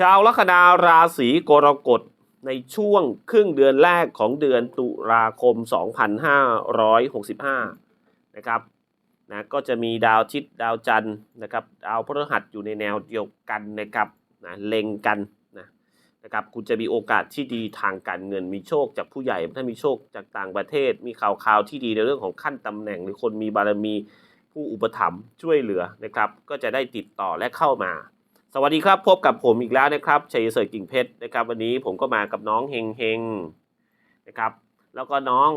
ชาวลัคนาราศีกรกฎในช่วงครึ่งเดือนแรกของเดือนตุลาคม 2565 นะครับนะก็จะมีดาวอาทิตย์ดาวจันทร์นะครับดาวพฤหัสอยู่ในแนวเดียวกันนะครับนะเล็งกันนะนะครับคุณจะมีโอกาสที่ดีทางการเงินมีโชคจากผู้ใหญ่ถ้ามีโชคจากต่างประเทศ มีข่าวข่าวที่ดีในเรื่องของขั้นตำแหน่ง หรือคนมีบารมีผู้อุปถัมภ์ช่วยเหลือนะครับ ก็จะได้ติดต่อและเข้ามา สวัสดีครับ พบกับผมอีกแล้วนะครับชัยเสร์กิ่งเพชรนะครับ วันนี้ผมก็มากับน้องเฮงเฮงนะครับ แล้วก็น้อง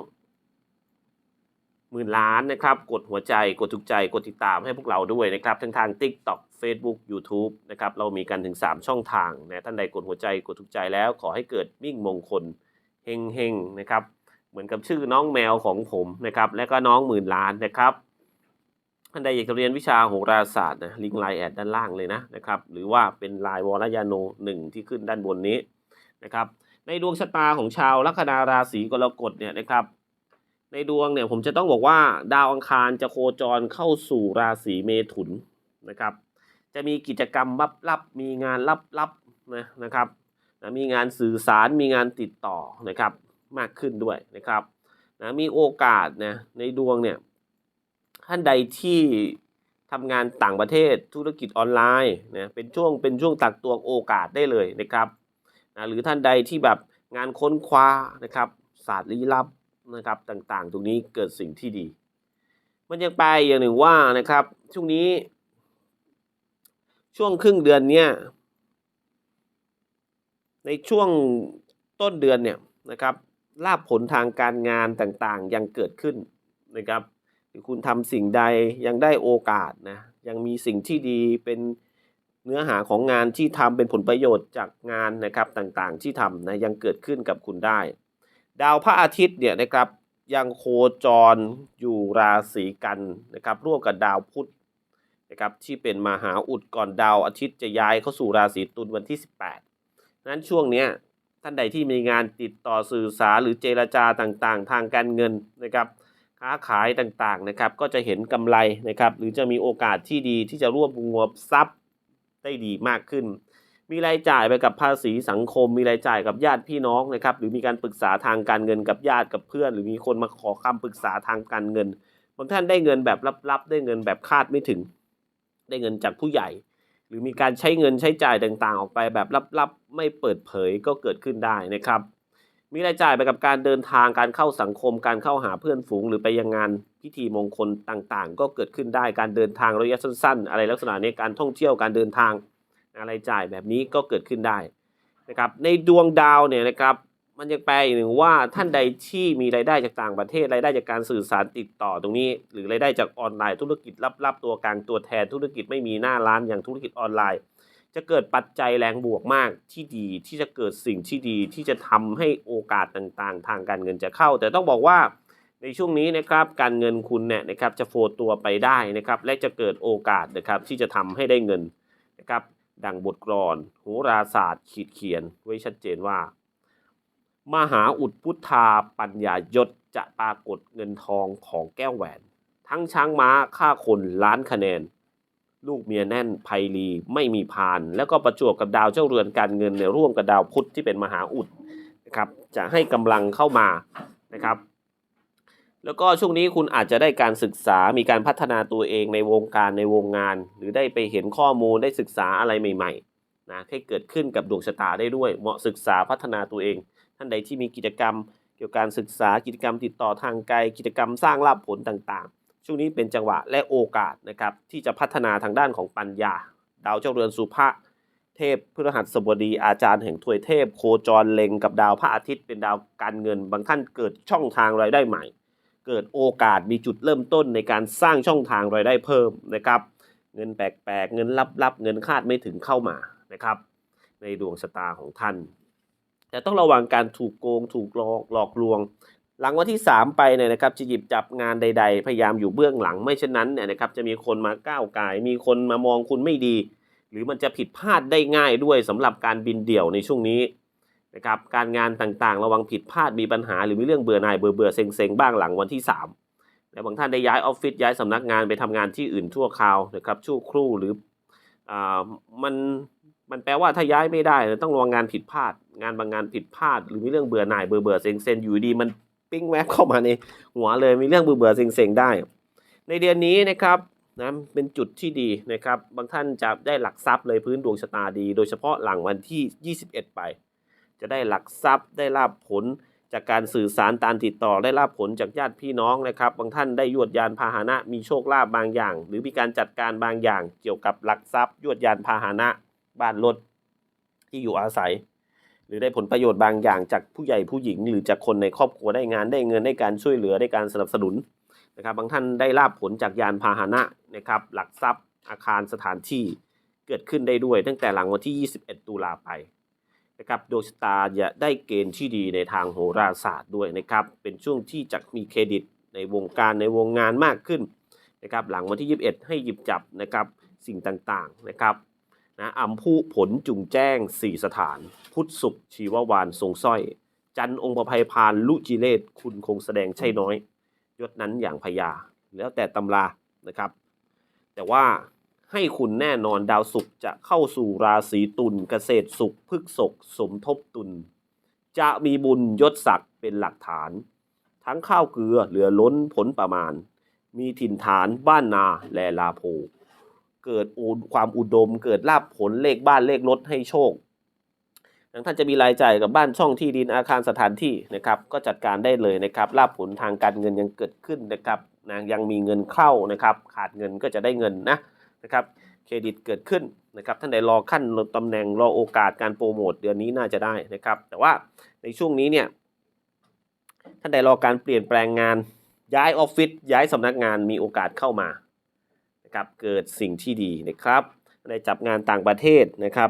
หมื่นล้านนะครับ กดหัวใจกดถูกใจกดติดตามให้พวกเราด้วยนะครับ ทั้งทาง TikTok Facebook YouTube นะครับ เรามีกันถึง 3 ช่องทางนะท่านใดกดหัวใจกดถูกใจแล้วขอให้เกิดมิ่งมงคลเฮงเฮงนะครับ เหมือนกับชื่อน้องแมวของผมนะครับ และก็น้องหมื่นล้านนะครับ ท่านใดอยากจะเรียนวิชาโหราศาสตร์นะลิงก์ไลน์แอดด้านล่างเลยนะนะครับหรือว่าเป็นไลน์วรยาโนหนึ่งที่ขึ้นด้านบนนี้นะครับในดวงชะตาของชาวลัคนาราศีกรกฎเนี่ยนะครับ ในดวงเนี่ยผมจะต้องบอกว่าดาวอังคารจะโคจรเข้าสู่ราศีเมถุนนะครับ จะมีกิจกรรมลับๆมีงานลับๆนะนะครับนะมีงานสื่อสารมีงานติดต่อนะครับมากขึ้นด้วยนะครับนะมีโอกาสนะในดวงเนี่ย ท่านใดที่ทำงานต่างประเทศธุรกิจออนไลน์นะเป็นช่วงเป็นช่วงตักตวงโอกาสได้เลยนะครับนะหรือท่านใดที่แบบงานค้นคว้านะครับศาสตร์ลี้ลับนะครับต่างๆ ตรงนี้เกิดสิ่งที่ดี มันยังไปอย่างหนึ่งว่านะครับช่วงนี้ ช่วงครึ่งเดือนเนี้ยในช่วงต้นเดือนเนี่ยนะครับลาบผลทางการงานต่างๆ ยังเกิดขึ้นนะครับือคุณทำสิ่งใดยังได้โอกาสนะยังมีสิ่งที่ดีเป็นเนื้อหาของงานที่ทำเป็นผลประโยชน์จากงานนะครับต่างๆที่ทำนะยังเกิดขึ้นกับคุณได้ ดาวพระอาทิตย์เนี่ยนะครับยังโคจรอยู่ราศีกันนะครับร่วมกับดาวพุธนะครับที่เป็นมหาอุดก่อนดาวอาทิตย์จะย้ายเข้าสู่ราศีตุลวันที่ 18 นั้นช่วงเนี้ยท่านใดที่มีงานติดต่อสื่อสารหรือเจรจาต่างๆ ทางการเงินนะครับ ค้าขายต่างๆนะครับ ก็จะเห็นกำไรนะครับ หรือจะมีโอกาสที่ดีที่จะรวบรวมทรัพย์ได้ดีมากขึ้น มีรายจ่ายไปกับภาษีสังคม มีรายจ่ายกับญาติพี่น้องนะครับ หรือมีการปรึกษาทางการเงินกับญาติกับเพื่อน หรือมีคนมาขอคำปรึกษาทางการเงินบางท่านได้เงินแบบลับๆ ได้เงินแบบคาดไม่ถึง ได้เงินจากผู้ใหญ่ หรือมีการใช้เงินใช้จ่ายต่างๆ ออกไปแบบลับๆ ไม่เปิดเผยก็เกิดขึ้นได้นะครับ มีรายจ่ายไปกับการเดินทางการเข้าสังคมการเข้าหาเพื่อนฝูง หรือไปยังงานพิธีมงคลต่างๆ ก็เกิดขึ้นได้การเดินทางระยะสั้น ๆ อะไรลักษณะนี้การท่องเที่ยวการเดินทางรายจ่ายแบบนี้ก็เกิดขึ้นได้นะครับในดวงดาวเนี่ยนะครับมันยังแปลอีกหนึ่งว่าท่านใดที่มีรายได้จากต่างประเทศรายได้จากการสื่อสารติดต่อตรงนี้ หรือรายได้จากออนไลน์ธุรกิจลับๆตัวกลางตัวแทนธุรกิจไม่มีหน้าร้านอย่างธุรกิจออนไลน์ จะเกิดปัจจัยแรงบวกมากที่ดีที่จะเกิดสิ่งที่ดีที่จะทำให้โอกาสต่างๆ ทางการเงินจะเข้า แต่ต้องบอกว่าในช่วงนี้นะครับการเงินคุณเนี่ยนะครับจะโฟตัวไปได้นะครับและจะเกิดโอกาสนะครับที่จะทำให้ได้เงินนะครับดังบทกลอนโหราศาสตร์ขีดเขียนไว้ชัดเจนว่า มหาอุดพุทธาปัญญายศจะปรากฏเงินทองของแก้วแหวน ทั้งช้างม้าฆ่าคนล้านคะแนน ลูกเมียแน่นไพลีไม่มีพาน แล้วก็ประจวบกับดาวเจ้าเรือนการเงินเนี่ยร่วมกับดาวพุธที่เป็นมหาอุดนะครับจะให้กำลังเข้ามานะครับแล้วก็ช่วงนี้คุณอาจจะได้การศึกษา มีการพัฒนาตัวเองในวงการในวงงาน หรือได้ไปเห็นข้อมูลได้ศึกษาอะไรใหม่ๆนะให้เกิดขึ้นกับดวงชะตาได้ด้วย เหมาะศึกษาพัฒนาตัวเอง ท่านใดที่มีกิจกรรม เกี่ยวกับการศึกษากิจกรรมติดต่อทางไกล กิจกรรมสร้างลาภผลต่างๆ ช่วงนี้เป็นจังหวะและโอกาสนะครับที่จะพัฒนาทางด้านของปัญญา ดาวเจ้าเรือนสุภะเทพพฤหัสบดีอาจารย์แห่งถวยเทพ โคจรเล็งกับดาวพระอาทิตย์เป็นดาวการเงิน บางท่านเกิดช่องทางรายได้ใหม่ เกิดโอกาสมีจุดเริ่มต้นในการสร้างช่องทางรายได้เพิ่มนะครับ เงินแปลกๆเงินลับๆเงินคาดไม่ถึงเข้ามานะครับ ในดวงชะตาของท่าน แต่ต้องระวังการถูกโกงถูกหลอกหลอกลวง หลังวันที่ 3 ไปเนี่ยนะครับจะหยิบจับงานใด ๆ พยายามอยู่เบื้องหลังไม่เช่นนั้นเนี่ยนะครับจะมีคนมาก้าวไก่ายมีคนมามองคุณไม่ดี หรือมันจะผิดพลาดได้ง่ายด้วยสำหรับการบินเดี่ยวในช่วงนี้นะครับการงานต่างๆ ระวังผิดพลาดมีปัญหา หรือมีเรื่องเบื่อหน่ายเบื่อเบื่อเซ็งเซ็งๆบ้างหลังวันที่ 3 และบางท่านได้ย้ายออฟฟิศย้ายสำนักงานไปทำงานที่อื่นชั่วคราวนะครับชั่วครู่หรืออ่ามันมันแปลว่าถ้าย้ายไม่ได้ต้องระวังงานผิดพลาด งานบางงานผิดพลาด หรือมีเรื่องเบื่อหน่ายเบื่อเบื่อเซ็งเซ็งอยู่ดีมัน ปิ้งแวบเข้ามาในหัวเลยมีเรื่องเบื่อเบื่อเซ็งเงได้ ในเดือนนี้นะครับนะเป็นจุดที่ดีนะครับ บางท่านจะได้หลักทรัพย์เลยพื้นดวงชะตาดี โดยเฉพาะหลังวันที่ 21 ไป จะได้หลักทรัพย์ได้ลาบผลจากการสื่อสารการติดต่อได้ลาบผลจากญาติพี่น้องนะครับ บางท่านได้ยวดยานพาหนะมีโชคลาภบางอย่าง หรือมีการจัดการบางอย่าง เกี่ยวกับหลักทรัพย์ยวดยานพาหนะบ้านรถที่อยู่อาศัย หรือได้ผลประโยชน์บางอย่างจากผู้ใหญ่ผู้หญิง หรือจากคนในครอบครัวได้งานได้เงินได้การช่วยเหลือได้การสนับสนุนนะครับบางท่านได้ลาบผลจากยานพาหนะนะครับหลักทรัพย์ อาคารสถานที่เกิดขึ้นได้ด้วย ตั้งแต่หลังวันที่ 21 ตุลาไปนะครับดวงชะตาจะได้เกณฑ์ที่ดีในทางโหราศาสตร์ด้วยนะครับเป็นช่วงที่จะมีเครดิตในวงการในวงงานมากขึ้นนะครับหลังวันที่ 21 ให้หยิบจับนะครับสิ่งต่างๆนะครับ นะอัมพุผลจุงแจ้ง4สถาน พุทธสุขชีววานทรงสร้อย จันองค์ประภัยพานลุจิเลศคุณคงแสดงใช่น้อย ยศนั้นอย่างพญาแล้วแต่ตำรานะครับ แต่ว่าให้คุณแน่นอนดาวศุกร์จะเข้าสู่ราศีตุลเกษตรศุกร์พฤกษกสมทบตุลจะมีบุญยศศักดิ์เป็นหลักฐาน ทั้งข้าวเกลือเหลือล้นผลประมาณ มีถิ่นฐานบ้านนาแลลาโพ เกิดอุดความอุดม เกิดลาบผลเลขบ้านเลขรถให้โชคดังท่านจะมีรายจ่ายกับบ้านช่องที่ดินอาคารสถานที่นะครับก็จัดการได้เลยนะครับลาบผลทางการเงินยังเกิดขึ้นนะครับนะยังมีเงินเข้านะครับ ขาดเงินก็จะได้เงินนะนะครับเครดิตเกิดขึ้นนะครับท่านใดรอขั้นรอตำแหน่งรอโอกาสการโปรโมทเดือนนี้น่าจะได้นะครับ แต่ว่าในช่วงนี้เนี่ยท่านใดรอการเปลี่ยนแปลงงานย้ายออฟฟิศย้ายสำนักงานมีโอกาสเข้ามา นะครับเกิดสิ่งที่ดีนะครับท่านจับงานต่างประเทศนะครับ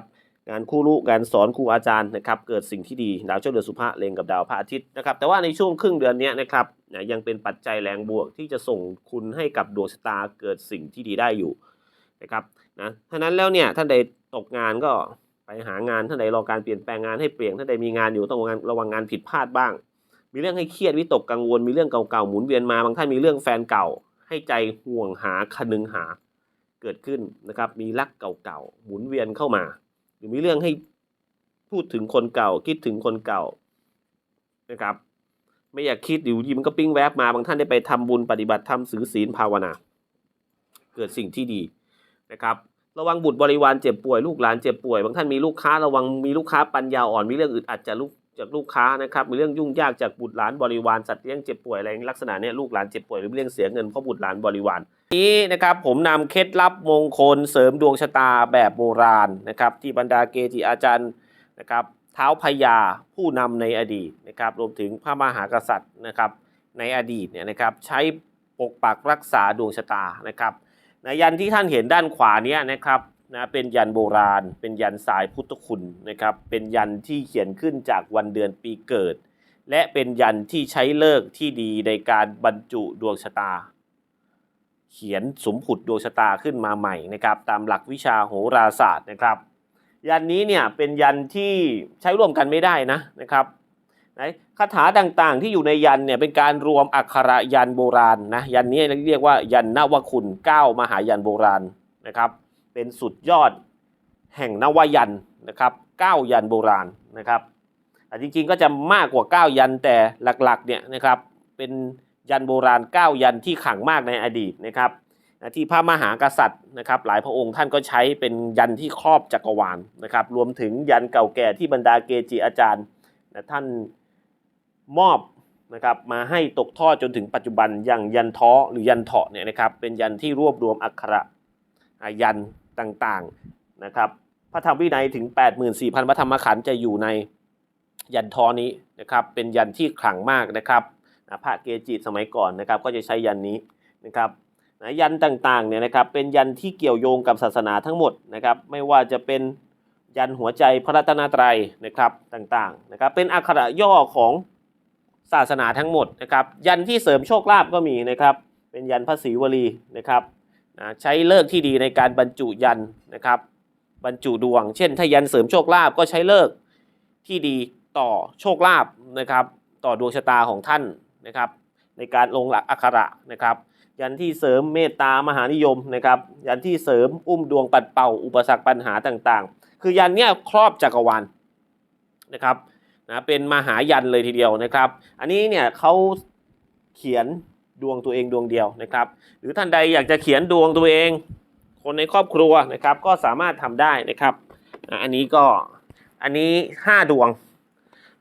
งานคู่รู้การสอนครูอาจารย์นะครับเกิดสิ่งที่ดีดาวเจ้าเดือนสุภาเล็งกับดาวพระอาทิตย์นะครับแต่ว่าในช่วงครึ่งเดือนนี้นะครับยังเป็นปัจจัยแรงบวกที่จะส่งคุณให้กับดวงชะตาเกิดสิ่งที่ดีได้อยู่นะครับนะท่านั้นแล้วเนี่ยท่านใดตกงานก็ไปหางานท่านใดรอการเปลี่ยนแปลงงานให้เปลี่ยนท่านใดมีงานอยู่ต้องระวังระวังงานผิดพลาดบ้าง มีเรื่องให้เครียดวิตกกังวลมีเรื่องเก่าๆหมุนเวียนมาบางท่านมีเรื่องแฟนเก่า ให้ใจห่วงหาคนึงหาเกิดขึ้นนะครับ มีรักเก่าๆหมุนเวียนเข้ามา หรือมีเรื่องให้พูดถึงคนเก่า คิดถึงคนเก่านะครับ ไม่อยากคิดอยู่ดีมันก็ปิ้งแวบมาบางท่านได้ไปทำบุญปฏิบัติธรรมสือศีลภาวนา เกิดสิ่งที่ดีนะครับ ระวังบุตรบริวารเจ็บป่วยลูกหลานเจ็บป่วยบางท่านมีลูกค้าระวังมีลูกค้าปัญญาอ่อนมีเรื่องอึดอัดจากลูก จากลูกค้านะครับมีเรื่องยุ่งยากจากบุตรหลานบริวารสัตว์เลี้ยงเจ็บป่วยอะไรลักษณะเนี้ยลูกหลานเจ็บป่วยหรือเรื่องเสียเงินเพราะบุตรหลานบริวารนี้นะครับผมนำเคล็ดลับมงคลเสริมดวงชะตาแบบโบราณนะครับที่บรรดาเกจิอาจารย์นะครับเท้าพญาผู้นำในอดีตนะครับรวมถึงพระมหากษัตริย์นะครับในอดีตเนี่ยนะครับใช้ปกปักรักษาดวงชะตานะครับในยันที่ท่านเห็นด้านขวานี้นะครับ นะเป็นยันโบราณ เป็นยันสายพุทธคุณนะครับ เป็นยันที่เขียนขึ้นจากวันเดือนปีเกิด และเป็นยันที่ใช้เลิกที่ดีในการบรรจุดวงชะตา เขียนสมผุดดวงชะตาขึ้นมาใหม่นะครับ ตามหลักวิชาโหราศาสตร์นะครับ ยันนี้เนี่ยเป็นยันที่ใช้ร่วมกันไม่ได้นะนะครับคาถาต่างๆ ที่อยู่ในยันเนี่ยเป็นการรวมอักขระยันโบราณนะยันนี้เรียกว่ายันนวคุณ 9 มหายันโบราณนะครับ เป็นสุดยอดแห่งนวยันนะครับ9ยันโบราณนะครับอ่จริงๆก็จะมากกว่า 9 ยันแต่หลักๆเนี่ยนะครับเป็นยันโบราณ 9 ยันที่ขังมากในอดีตนะครับที่พระมหากษัตริย์นะครับหลายพระองค์ท่านก็ใช้เป็นยันที่ครอบจักรวาลนะครับรวมถึงยันเก่าแก่ที่บรรดาเกจิอาจารย์นะท่านมอบนะครับมาให้ตกทอดจนถึงปัจจุบันอย่างยันท้อหรือยันเถาะเนี่ยนะครับเป็นยันที่รวบรวมอักขระยัน ต่างๆนะครับพระธรรมวินัยถึง 84,000 พระธรรมขันธ์จะอยู่ในยันทอนี้นะครับเป็นยันที่ขลังมากนะครับพระเกจิสมัยก่อนนะครับก็จะใช้ยันนี้นะครับนะยันต่างๆเนี่ยนะครับเป็นยันที่เกี่ยวโยงกับศาสนาทั้งหมดนะครับไม่ว่าจะเป็นยันหัวใจพระรัตนตรัยนะครับต่างๆนะครับเป็นอักขระย่อของศาสนาทั้งหมดนะครับยันที่เสริมโชคลาภก็มีนะครับเป็นยันพระศรีวลีนะครับ นะใช้เลิกที่ดีในการบรรจุยันนะครับ บรรจุดวง เช่น ถ้ายันเสริมโชคลาภก็ใช้เลิกที่ดีต่อโชคลาภนะครับ ต่อดวงชะตาของท่านนะครับ ในการลงหลักอักขระนะครับ ยันที่เสริมเมตตามหานิยมนะครับ ยันที่เสริมอุ้มดวงปัดเป่า อุปสรรคปัญหาต่างๆ คือยันเนี่ยครอบจักรวาลนะครับนะเป็นมหายันเลยทีเดียวนะครับ อันนี้เนี่ยเขาเขียน ดวงตัวเองดวงเดียวนะครับ หรือท่านใดอยากจะเขียนดวงตัวเอง คนในครอบครัวนะครับ ก็สามารถทำได้นะครับ อันนี้ก็อันนี้ห้าดวง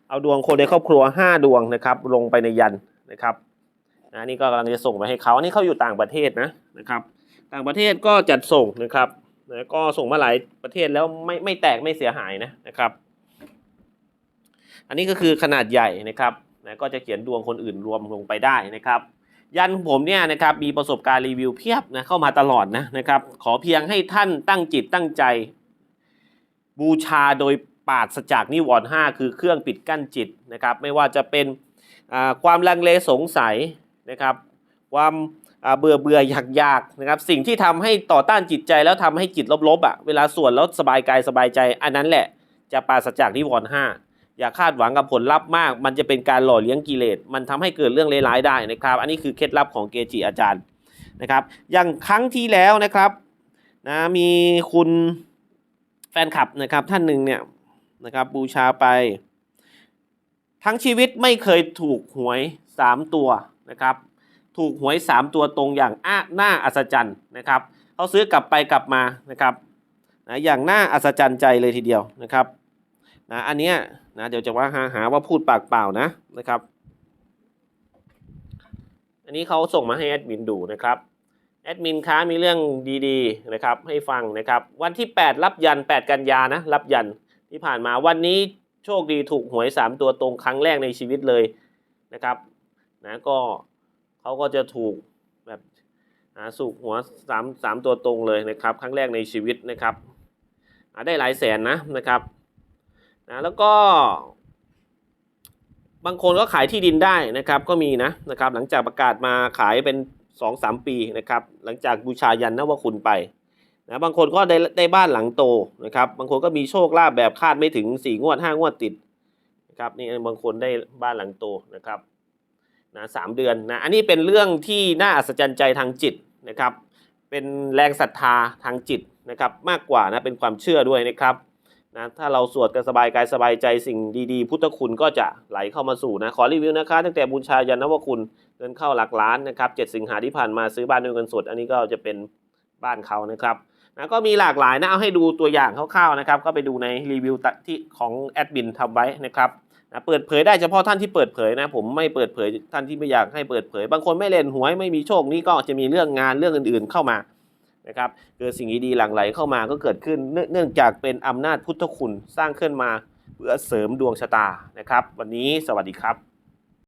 เอาดวงคนในครอบครัวห้าดวงนะครับ ลงไปในยันนะครับนะอันนี้ก็กำลังจะส่งไปให้เขาอันนี้เขาอยู่ต่างประเทศนะนะครับ ต่างประเทศก็จัดส่งนะครับนะก็ส่งมาหลายประเทศแล้วไม่ไม่แตกไม่เสียหายนะนะครับ อันนี้ก็คือขนาดใหญ่นะครับนะก็จะเขียนดวงคนอื่นรวมลงไปได้นะครับ ยันผมเนี่ยนะครับมีประสบการณ์รีวิวเพียบนะเข้ามาตลอดนะนะครับ ขอเพียงให้ท่านตั้งจิตตั้งใจ บูชาโดยปราศจากนิวรณ์ห้าคือเครื่องปิดกั้นจิตนะครับ ไม่ว่าจะเป็นความลังเลสงสัยนะครับ ความเบื่อเบื่ออยากอยากนะครับ สิ่งที่ทำให้ต่อต้านจิตใจแล้วทำให้จิตลบๆอะเวลาสวดแล้วสบายกายสบายใจ อันนั้นแหละจะปราศจากนิวรณ์ห้า อย่าคาดหวังกับผลลัพธ์มาก มันจะเป็นการหล่อเลี้ยงกิเลส มันทำให้เกิดเรื่องเลวร้ายได้นะครับ อันนี้คือเคล็ดลับของเกจิอาจารย์นะครับ อย่างครั้งที่แล้วนะครับนะมีคุณแฟนคลับนะครับท่านหนึ่งเนี่ยนะครับบูชาไป ทั้งชีวิตไม่เคยถูกหวย 3 ตัวนะครับ ถูกหวย 3 ตัวตรงอย่างอ้าหน้าอัศจรรย์นะครับเขาซื้อกลับไปกลับมานะครับนะอย่างน่าอัศจรรย์ใจเลยทีเดียวนะครับ นะอันเนี้ยนะเดี๋ยวจะว่าหาหาว่าพูดปากเปล่านะนะครับ อันนี้เขาส่งมาให้แอดมินดูนะครับแอดมินค้ามีเรื่องดีๆนะครับให้ฟังนะครับ วันที่ 8 รับยัน 8 กันยานะรับยันที่ผ่านมาวันนี้โชคดีถูกหวย 3 ตัวตรงครั้งแรกในชีวิตเลยนะครับนะก็เขาก็จะถูกแบบหาสุกหัวสามสามตัวตรงเลยนะครับ ครั้งแรกในชีวิตนะครับได้หลายแสนนะนะครับ นะแล้วก็บางคนก็ขายที่ดินได้นะครับก็มีนะนะครับหลังจากประกาศมาขายเป็นสองสามปีนะครับหลังจากบูชายันนวคุณไปนะบางคนก็ได้ได้บ้านหลังโตนะครับบางคนก็มีโชคลาภแบบคาดไม่ถึงสี่งวดห้างวดติดนะครับนี่บางคนได้บ้านหลังโตนะครับนะสามเดือนนะอันนี้เป็นเรื่องที่น่าอัศจรรย์ใจทางจิตนะครับเป็นแรงศรัทธาทางจิตนะครับมากกว่านะเป็นความเชื่อด้วยนะครับ นะถ้าเราสวดกันสบายกายสบายใจสิ่งดีๆ พุทธคุณก็จะไหลเข้ามาสู่นะขอรีวิวนะคะ ตั้งแต่บูชายันนวคุณเงินเข้าหลักล้านนะครับ7สิงหาที่ผ่านมาซื้อบ้านด้วยเงินสดอันนี้ก็จะเป็นบ้านเขานะครับนะก็มีหลากหลายนะเอาให้ดูตัวอย่างคร่าวๆนะครับ ก็ไปดูในรีวิวที่ของแอดมินทำไว้นะครับนะเปิดเผยได้เฉพาะท่านที่เปิดเผยนะผมไม่เปิดเผยท่านที่ไม่อยากให้เปิดเผย บางคนไม่เล่นหวยไม่มีโชคนี่ก็จะมีเรื่องงานเรื่องอื่น ๆ เข้ามา นะครับเกิดสิ่งดีๆหลั่งไหลเข้ามาก็เกิดขึ้นเนื่องเนื่องจากเป็นอำนาจพุทธคุณสร้างขึ้นมาเพื่อเสริมดวงชะตานะครับ วันนี้สวัสดีครับ